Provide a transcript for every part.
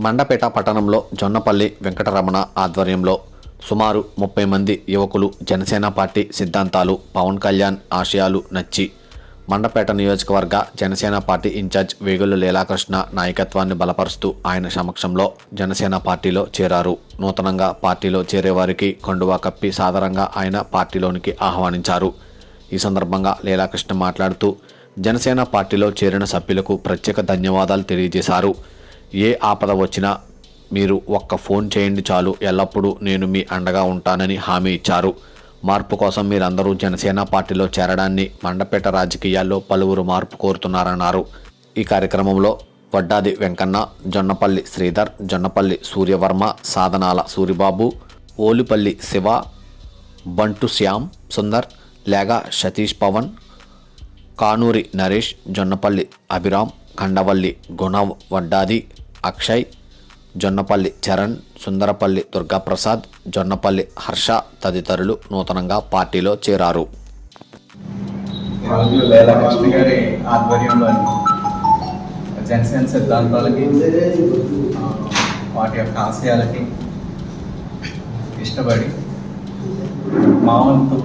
మండపేట పట్టణంలో జొన్నపల్లి వెంకటరమణ ఆధ్వర్యంలో సుమారు ముప్పై మంది యువకులు జనసేన పార్టీ సిద్ధాంతాలు పవన్ కళ్యాణ్ ఆశయాలు నచ్చి మండపేట నియోజకవర్గ జనసేన పార్టీ ఇన్ఛార్జ్ వేగుల లీలాకృష్ణ నాయకత్వాన్ని బలపరుస్తూ ఆయన సమక్షంలో జనసేన పార్టీలో చేరారు. నూతనంగా పార్టీలో చేరేవారికి కండువా కప్పి సాధారణంగా ఆయన పార్టీలోనికి ఆహ్వానించారు. ఈ సందర్భంగా లీలాకృష్ణ మాట్లాడుతూ జనసేన పార్టీలో చేరిన సభ్యులకు ప్రత్యేక ధన్యవాదాలు తెలియజేశారు. ఏ ఆపద వచ్చినా మీరు ఒక్క ఫోన్ చేయండి చాలు. ఎల్లప్పుడూ నేను మీ అండగా ఉంటానని హామీ ఇచ్చారు. మార్పు కోసం మీరందరూ జనసేన పార్టీలో చేరడాన్ని మండపేట రాజకీయాల్లో పలువురు మార్పు కోరుతున్నారన్నారు. ఈ కార్యక్రమంలో వడ్డాది వెంకన్న జొన్నపల్లి శ్రీధర్ జొన్నపల్లి సూర్యవర్మ సాధనాల సూరిబాబు ఓలిపల్లి శివ బంటు శ్యామ్ సుందర్ లేగా సతీష్ పవన్ కానూరి నరేష్ జొన్నపల్లి అభిరామ్ కండవల్లి గుణ వడ్డాది అక్షయ్ జొన్నపల్లి చరణ్ సుందరపల్లి దుర్గాప్రసాద్ జొన్నపల్లి హర్ష తదితరులు నూతనంగా పార్టీలో చేరారు. గారి ఆధ్వర్యంలో జనసేన సిద్ధాంతాలకి వాటి యొక్క ఆశయాలకి ఇష్టపడి మా వంతు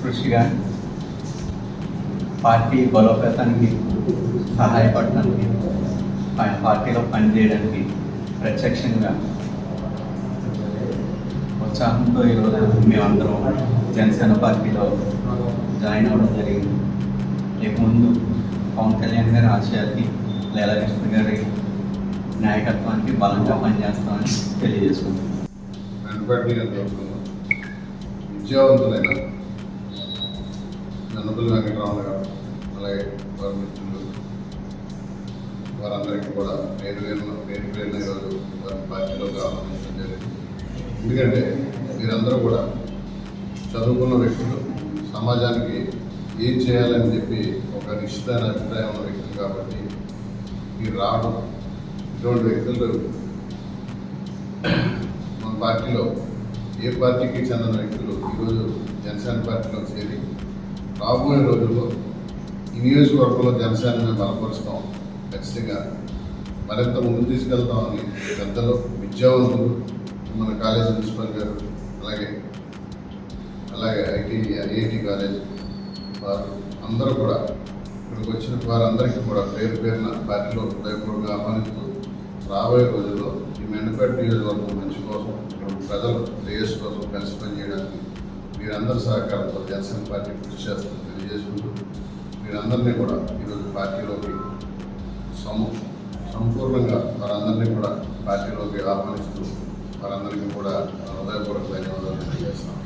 కృషిగా పార్టీ బలోపేతానికి సహాయపడటానికి ఆయన పార్టీలో పనిచేయడానికి ప్రత్యక్షంగా ఉత్సాహంతో ఈరోజు మేమందరం జనసేన పార్టీలో జాయిన్ అవ్వడం జరిగింది. రేపు ముందు పవన్ కళ్యాణ్ గారి ఆశయాలకి లీలాకృష్ణ గారి నాయకత్వానికి బలంగా పనిచేస్తామని తెలియజేసుకుంటున్నాం. విద్యావంతులైన నన్నపల్లి వెంకటరామన్ గారు అలాగే వారి మిత్రులు వారందరికీ కూడా పేరు పేరున పేరు పేరున ఈరోజు వారి పార్టీలోకి ఆహ్వానించడం జరిగింది. ఎందుకంటే మీరందరూ కూడా చదువుకున్న వ్యక్తులు సమాజానికి ఏం చేయాలని చెప్పి ఒక నిశ్చితమైన అభిప్రాయం ఉన్న వ్యక్తులు కాబట్టి మీరు రావడం ఇటువంటి వ్యక్తులు మన పార్టీలో ఏ పార్టీకి చెందిన వ్యక్తులు ఈరోజు జనసేన పార్టీలో చేరి రాబోయే రోజుల్లో ఈ నియోజకవర్గంలో జనసేనని బలపరుస్తాం ఖచ్చితంగా. మరింత ముందు తీసుకెళ్తామని పెద్దలు విద్యావంతులు మన కాలేజ్ ప్రిన్సిపల్ గారు అలాగే అలాగే ఐటీ ఐఐటి కాలేజ్ వారు అందరూ కూడా ఇక్కడికి వచ్చిన వారందరికీ కూడా పేరు పేరున పార్టీలో హృదయపూర్వక ఆహ్వానిస్తూ రాబోయే రోజుల్లో ఈ మెండపేట నియోజకవర్గం మంచి కోసం ఇక్కడ ప్రజల శ్రేయస్సు కోసం కలిసి పనిచేయడానికి మీరందరి సహకారంతో జనసేన పార్టీ కృషి చేస్తూ తెలియజేసుకుంటూ మీరందరినీ కూడా ఈరోజు పార్టీలోకి సము సంపూర్ణంగా వారందరినీ కూడా పార్టీలోకి ఆహ్వానిస్తూ వారందరికీ కూడా హృదయపూర్వక ధన్యవాదాలు తెలియజేస్తాం